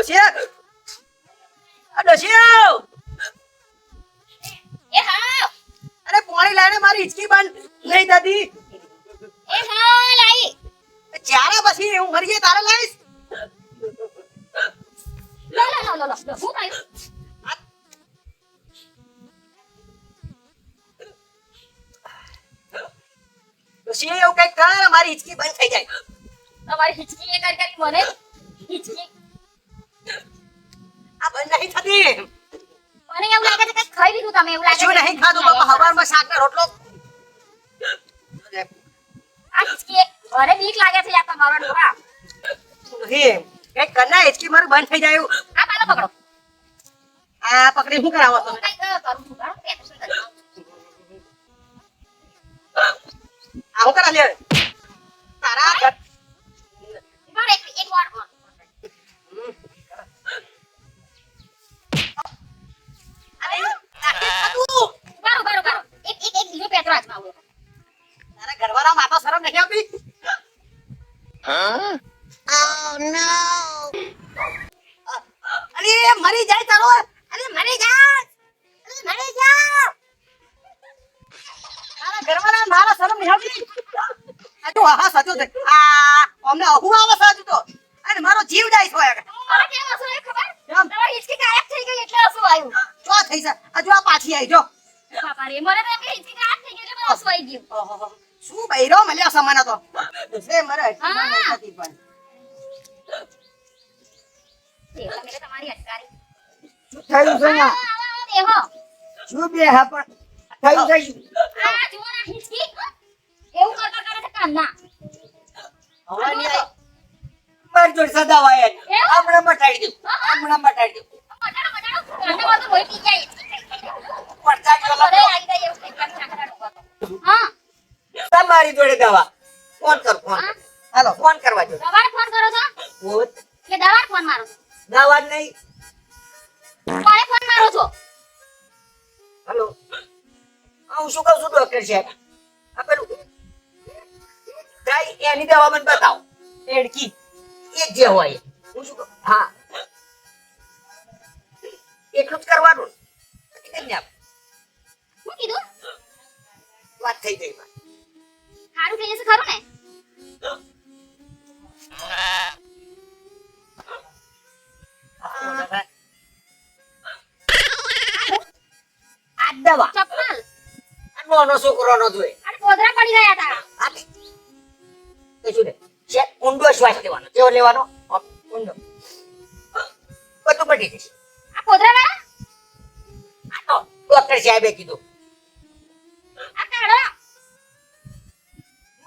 ડોશિયા આ ડોશિયા એ હા અરે પાણી લાઈને મારી હિચકી બંધ નહીં થતી એ હા લાઈ જ્યારે પછી હું મરી તારે લાવીશ લો લો લો લો લો લો. હું થયું ડોશિયા એવું કંઈક કર મારી હિચકી બંધ થઈ જાય તમારી હિચકી એ કરી કરી મને હિચકી આ બંધ નહીં થતી. મને એવું લાગે છે કે ખાઈ લીધું તમે એવું લાગે છે. નહીં ખાધું બાપા હવારમાં શાક ને રોટલો મને બીક લાગે છે યાર તમારો ડોહા નહીં કંઈક કરના હિચકી મારું બંધ થઈ જાય આ પાલો પકડો. આ પકડી શું કરાવો તમે? કંઈક કરું લે તારા તારા ઘરવાળા માતા શરમ નહીં આવતી? અરે મરી જાય તારો. અરે મરી જાય અરે મરી જા. તારા ઘરવાળા મારા શરમ નહીં આવતી? આ તો હા સાચું છે. આ અમને અહુ આવે સાચું તો. અને મારો જીવ જાય છે આગળ. મને કેમ હસવું ખબર? તમારી હિચકી ગાયબ થઈ ગઈ એટલે હસવું આવ્યું. ચો થઈ છે આ જો આ પાછી આવી જો. બાપા રે, મને તો એમ કે હિચકી ગાયબ થઈ ગઈ એટલે મને હસવું ગયું. ઓહોહો. શું બૈરો મળ્યો સમાન હતો છે મારે હજી હા. પણ દેવ, તમે તમારી અટકારી. શું થયું છે આવો, અહીંયા? આવો, આવો, દેહો. શું બે હા પણ થયું છે આ જુઓ ને હિચકી. એવું કરતા કરે છે કાનના. હવે નહીં આવી. મારી જોડે સદાવાય હમણાં મટાડી દઉં. હમણાં મટાડી દઉં. મટાડો, મટાડો. કાનના બધું લોહી પી જાય. પડતા જ બધે પેલા આવી જાય એવું કંઈક કાનના ડોબા. હા, તમારી જોડે દવા. ફોન કર ફોન. હાલો ફોન કરવા જો દવા ફોન કરો છો? ભૂત કે દવા ફોન મારો છો? દવા જ નહીં. કોને ફોન મારો છો? હાલો. હું શું કહું છું ડોક્ટર સાહેબ? આ પેલું કાંઈ એની દવા મને બતાવો. એડકી. એ જે હોય. હું શું કહું? હા. એટલું જ કરવાનું કેમ ને આપ? શું કીધું? વાત થઈ ગઈ. સારું થઈ જશે ખરું ને? ચપ્પલ. છોકરો પોદરા પડી ગયા છે? ઊંડો શ્વાસ લેવાનો. કેવો લેવાનો? ઊંડો. બધું જશે. આ પોદરા વાળા આ તો ડોક્ટર સાહેબે કીધું. આ કાઢો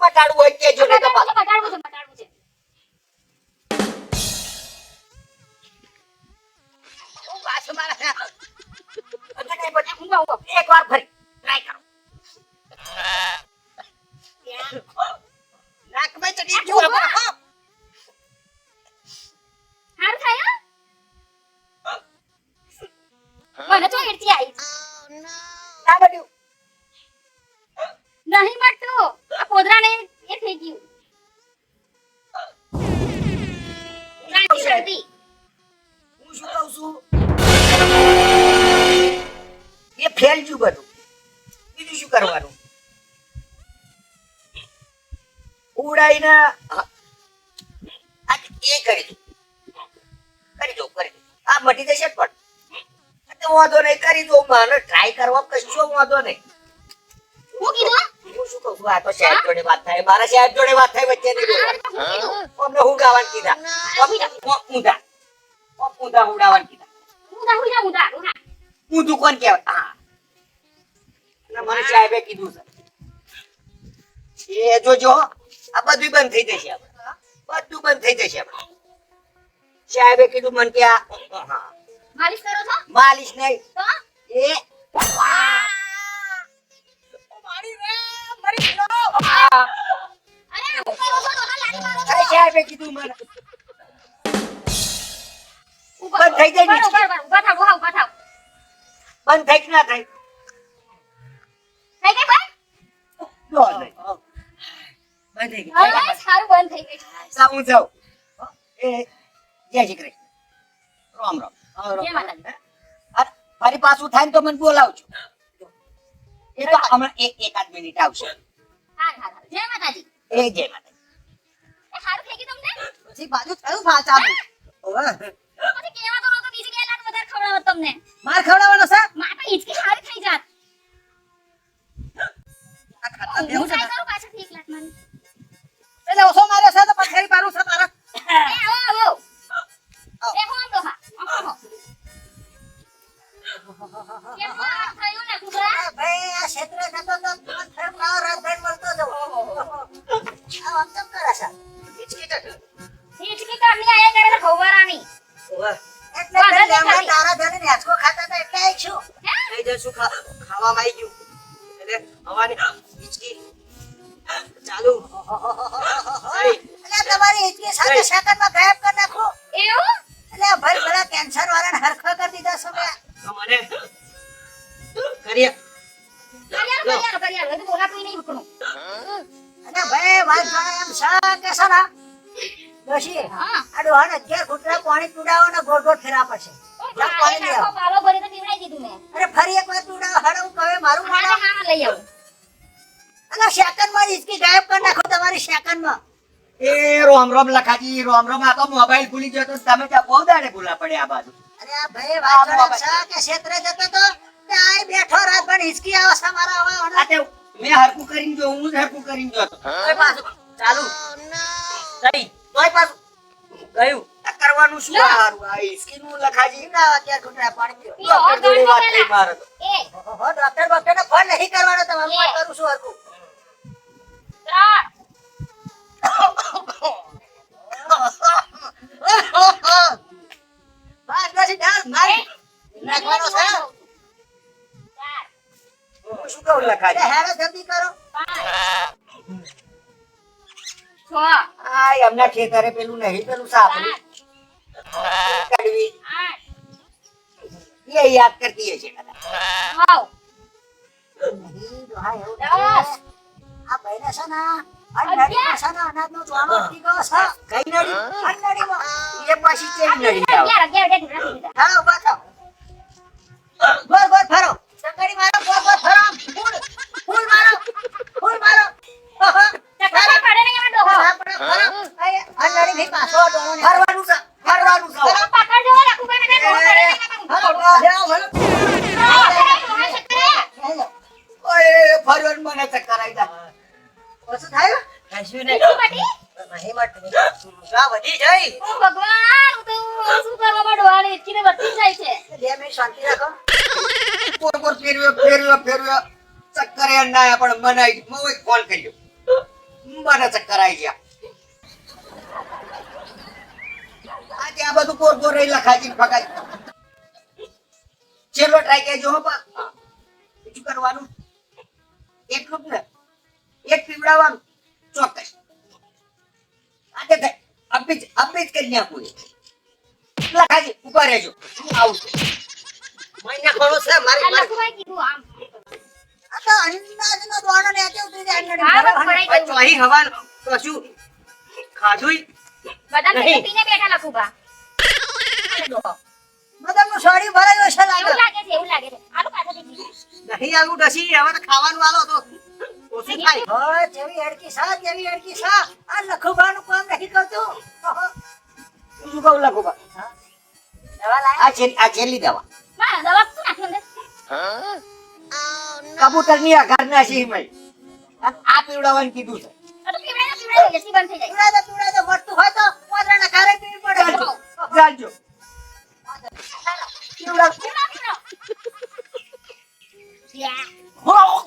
મટાડવું હોય કે જો ને છે બટાડવું છે બટાડવું છે. મારા ફરી. રાતી હું શું કહું છું? એ ફેલ ગયું બધું બીજું શું કરવાનું? ઉડાઈને એ કરી દઉં. કરી દઉં કરી દઉં. આ મટી જશે જ પણ વાંધો નહીં કરી દઉં. માનો ટ્રાય કરવા કશો વાંધો નહીં. હું કીધું? હું શું કહું આ તો સાહેબ જોડે વાત થાય. મારા સાહેબ જોડે વાત થાય વચ્ચે નહીં આ બોલવાનું. હું કીધું. અમને હું ગાવાનું કીધા ઊંધા? ઊંધા ઊંધા ઉડાવાનું કીધા? ઊંધા ઊંધા ઊંધા ઊંધા. ઊંધું કોણ કહેવાય? હા. અને મને સાહેબે કીધું છે. એ જોજો આ બધું બંધ થઈ જશે આપણે બધું બંધ થઈ જશે આપણે સાહેબે કીધું મને કે આ હા, માલિશ કરો છો? માલિશ નહીં. એ સાહેબે કીધું મને બંધ થઈ જાય ઊભા નીચે. ઊભા ઊભા થાવ ઊભા થાવ બંધ થઈ કે ના થાય? થઈ ગઈ બંધ? જો નહીં. બંધ થઈ ગઈ. હવે સારું બંધ થઈ ગઈ સાવું જાઉં. એ જય શ્રી કૃષ્ણ. રામ રામ. માતાજી. ફરી પાછું થાય ને તો મને બોલાવજો. એ તો હમણાં એક એકાદ મિનિટ આવશે. જય માતાજી. એ જય માતા પછી બાજુ થયું પાછા ઓવે. પછી કહેવા તો બીજી બે લાખ વધારે ખવડાવત તમને. માર ખવડાવવાનો છે માર તો હિચકી હારી થઈ જાત. આ ખાતા બેહું છે ને. કરું લાખ મારી. એટલે ઓછો માર્યો છે તો પછી ફરી પાછું છે તારે ચાલુ. એટલે તમારી હિચકી સાથે. સેકન્ડમાં ગાયબ કરી નાખો એવું? એટલે ભર પેલા કેન્સર વાળાને હરખો કરી દીધા છો બે. તમારે કરીએ. બોલાતું નહીં. અને ભાઈ વાત જાણે એમ કે છે ને હા. આ ડોહાને અગિયાર ઘૂંટડા પાણી પીવડાવો ને ગોળ ગોળ ફેરા પડશે પાણી લઈ પાલો ભરી તો પીવડાવી દીધું મેં. અરે ફરી એક વાર પીવડાવો હિચકી ગાયબ કરી નાખો તમારી સેકન્ડમાં. એ રોમ રોમ લખાજી રોમ રોમ આ તો મોબાઈલ ભૂલી ગયો તો તમે ત્યાં બહુ દાડે ભૂલા પડે આ બાજુ. અરે આ ભાઈ વાત જાણે છે કે ક્ષેત્રે જતો તો તે આય બેઠો રાત પણ હિચકી આવે છે મારા હવે આ. તે મેં હરકું કરીને જો હું જ હરકુ કરીને જો તો. તોય પાછું ચાલુ. સહી તોય પાછું. ગયું. કરવાનું શું. હારું? આ હિચકીનું લખાજી ના અત્યાર ઘૂંટડા પાણી લો, ડોક્ટર જોડે વાત થઈ મારે તો. એ, હો ડોક્ટર ડોક્ટરને ફોન નહીં કરવાનો તમારે હું કરું છું હરખું. એમના ખેતરે પેલું નહીં પેલું સાપરું કડવી એ યાદ કરતી હશે કદાચ. આ ભાઈને છે ને અનનડીમાં છે ને અનાજનો ગયો છે. કઈ નડી અનનડીમાં. એ પાછી નડી. હા, ઊભા થાઓ. ગોળ ગોળ ફરો. ચકરી મારો, ગોળ ગોળ ફરો. ફૂલ, ફૂલ મારો, ટ્રાય કેજો હો કરવાનું? એટલું જ ને? એક પીવડાવવાનું? ચોક્કસ. આજે અભી જ અભી જ કરી નાખું. લખાજી ઊભા રહેજો. હું આવું છું. મહિના ખોળો છે મારી મારી. લખુભાઈ કીધું આમ. આ તો અનાજનો દાણો ને આજે ઉતરી જાય અનનડી. હા, બસ બરાબર ને? પડાઈ તો અહીં હવાનું કશું ખાધુંય બધા પીને પીને બેઠા લખુભા. અરે ડોહો. સોડી ભરાયું છે લાગે. એવું લાગે છે એવું લાગે છે આલુ પાછળથી નહીં આવું ડસી હવે તો ખાવાનું આલો તો ઓછું હા, જેવી હડકી સા, જેવી હડકી સા. આ લખુબાનું કામ નહીં કરતું. ઓહો. શું કહું લખો દવા લાય. આ છેલ્લી આ દવા ના, અંદર? કબૂતરની આઘાર ના છે મય આ પીવડાવવાનું કીધું છે. તો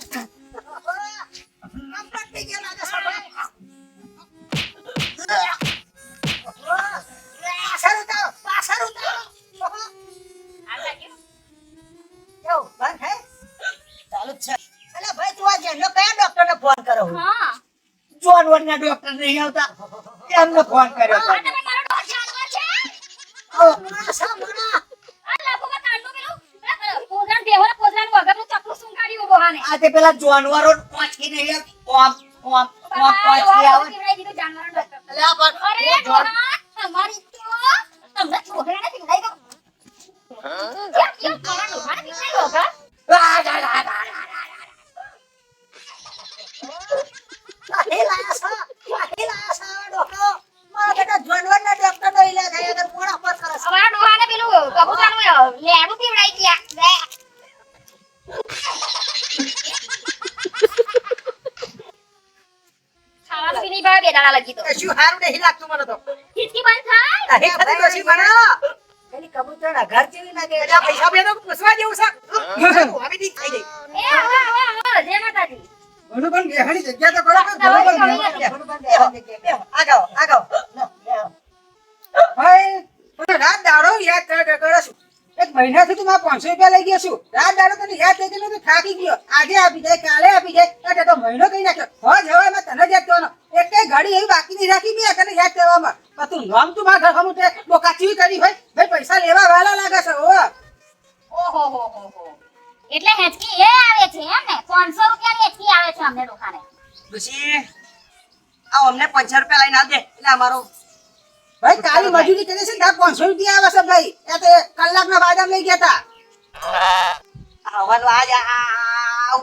ડોક્ટર નહીં આવતા. એમને ફોન કર્યો આ હતો તમે મારો ડોહો જાનવર છે? હમણાં છે, હમણાં. આ લાખોમાં તાંડું પેલું, જાનવરો પહોંચી નહીં ઓમ ઓમ ઓમ પહોંચી આવે. તમારી તો તમને છોકરાને પીવડાવી દઉં. કેમ કેમ કોના ડોહાને પીવડાવ્યું વગર? આ, જા, જા, જા, જા, જા, જા. કાહે લાયા છો? કાહે લાયા છો આ ડોક્ટર? મારા બેટા જોનવરના ડોક્ટરનો ઈલાજ થાય અગર કોણ અપસ કરે છે? અમારા ડોહાને પેલું કબૂતરનું લેણું પીવડાવી ગયા. લે. ખાવાનું બી લાગી તો. શું હારું નહીં લાગતું મને તો. ખીચડી બંધ થાય? કાહે ખાધી દોશી મને? પેલી કબૂતરના ઘર જેવી લાગે એટલે આ પૈસા બે તો પૂછવા જેવું છે. હવે ઠીક થઈ જાય. એ હવે, હવે, હવે, જય માતાજી. ઘણું પણ બેહાડી જગ્યા તો કરો ઘણું પણ ખવડાવી બેહાડી. હતી. બેહો, બેહો, આગળ, આગળ. ભાઈ રાત દાડો યાદ કરે કર કરો છું એક મહિનાથી તું મારા પાંચસો રૂપિયા લઈ ગયો છું. રાત દાડો તને યાદ થઈ ગયું તું થાકી ગયો. આજે આપી જાય કાલે આપી જાય એટલે તો મહિનો કઈ નાખ્યો. હજ હવે મેં તને જ યાદ કરવાનો. એક ઘડી એવી બાકી નહીં રાખી મેં તને યાદ કરવામાં પણ તું નામ તું મારા ઘર તે બોકાચી કરી હોય. ભાઈ પૈસા લેવા વાલા લાગે છે ઓ ઓહો હો હો હો. એટલે હેચકી એ આવે છે એમ ને? પાંચસો રૂપિયાની હેચકી આવે છે અમને દુકાને બસી આ અમને પંચાવન રૂપિયા લઈને આવજે દે. એટલે અમારો ભાઈ કાલી મજૂરી કરે છે ને પાંચસો રૂપિયા આવે છે ભાઈ. એ તો કલાકના બાદામ લઈ ગયા હતા આવવાનું આજ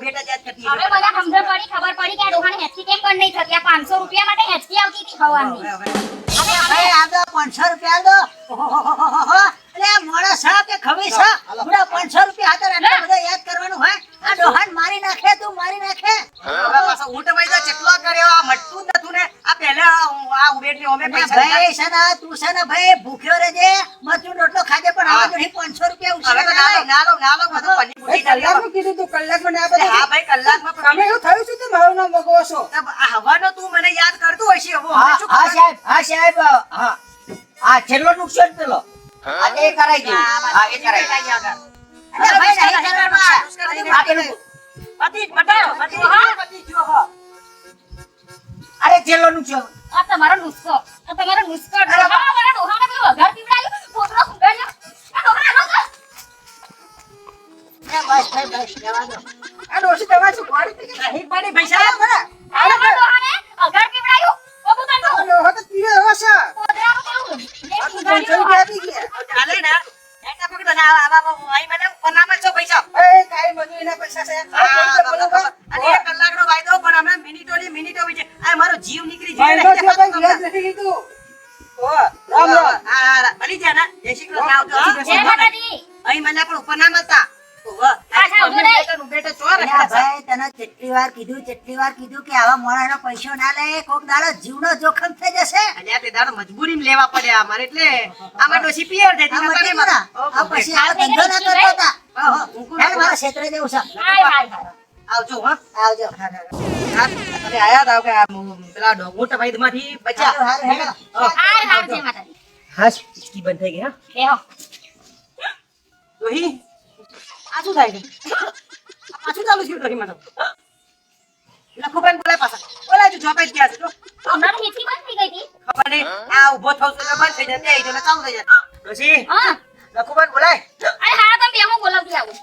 બેટા કરતી હવે પડી ખબર પડી કે આ ડોહાને હેચકી કેમ બંધ નહીં થતી? આ પાંચસો રૂપિયા માટે હેચકી આવતી હતી ખવાની. હવે, હવે. હવે ભાઈ આ તો પાંચસો રૂપિયા દો. ઓહોહોહોહો. એટલે આ મોણસ કે ખમી છે પૂરા પાંચસો રૂપિયા હાથે આટલા બધા યાદ કરવાનું હોય આ ડોહાન મારી નાખે તું મારી નાખે હવે પાછો ઊંટ ભાઈ તો ચેટલો કર્યો આ મટતું જ નતું ને આ પહેલા આ- આ ઉબેટની ઓમે એટલે પૈસા ભાઈ છે ને તું છે ભાઈ ભૂખ્યો રહેજે મરચું રોટલો ખાજે પણ હા. આવા જોડે પાંચસો રૂપિયા હવે ના લો, ના લો, ના લો, બધું પની ભાઈ પૂરી કીધું તું કલાકમાં ના અરે હા ભાઈ કલાકમાં તમે એવું થયું છે કે મારું નામ મગવો છો હવાનો તું મને યાદ કરતું હશે હવે હા અમને શું હા ખબર? સાહેબ હા સાહેબ હા આ છેલ્લો નુકસાન પેલો આ એ કરાઈ દઉં હા એ કરાઈ દઉં. અરે ભાઈ નહીં કરવાનું. આ પેલું પતી બતાવો, પતી હા. પતી જો, હા. અરે છેલ્લો નુકસાન આ તમારો નુસ્ખો. આ તમારો નુસ્ખો ડોહા મારા ડોહાને પેલું વઘાર પીવડાવ્યું પોતરો સુંગડ્યો આ ડોહા નો બસ ભાઈ બસ જવા દો. આ ડોશી તમારે શું ગોળી નહીં પડી પૈસા બરાબર. આ ડોહાને વઘાર પીવડાવ્યું કબૂતરનું. ડોહો. તો પીવે એવો છે. પેલું એ સુંગડ્યું. ચાલે ને. એના પકડો ને આ- આ- આ- આ- મને ભાઈ તને જેટલી વાર કીધું જેટલી વાર કીધું કે આવા મોણાનો પૈસો ના લે કોક દાડો જીવનો જોખમ થઈ જશે. અલ્યા તે દાડો મજબૂરીમાં લેવા પડ્યા અમારે એટલે આમાં ડોશી પિયર થઈ હતી? આ પછી આ ધંધો ના કરતો હતા ના મારા ક્ષેત્રે જેવું છે. આવજો હા. આવજો. હા, અરે આયા તા કે પેલા ડો- મોટા ભાઈમાંથી બચ્યા? હારું, હારું, હેડો. હા. હાય હાય જય માતાજી. હાશ, હિચકી બંધ થઈ ગઈ હા? બેહો. ડોહી આ શું થાય છે. પાછું ચાલુ થયું ડોહી મને લખુભાઈ બોલાય પાછા. બોલાય જો જોપાઈ ગયા છે. હમણાં મીઠી બંધ થઈ ગઈ હતી. ખબર નહીં. આ ઊભો થઉં છું એટલે બંધ થઈ જાય. તે ચાલુ થઈ જાય. લખુભાઈ બોલાય. અરે હા તમે બેહો બોલાવતી આવું.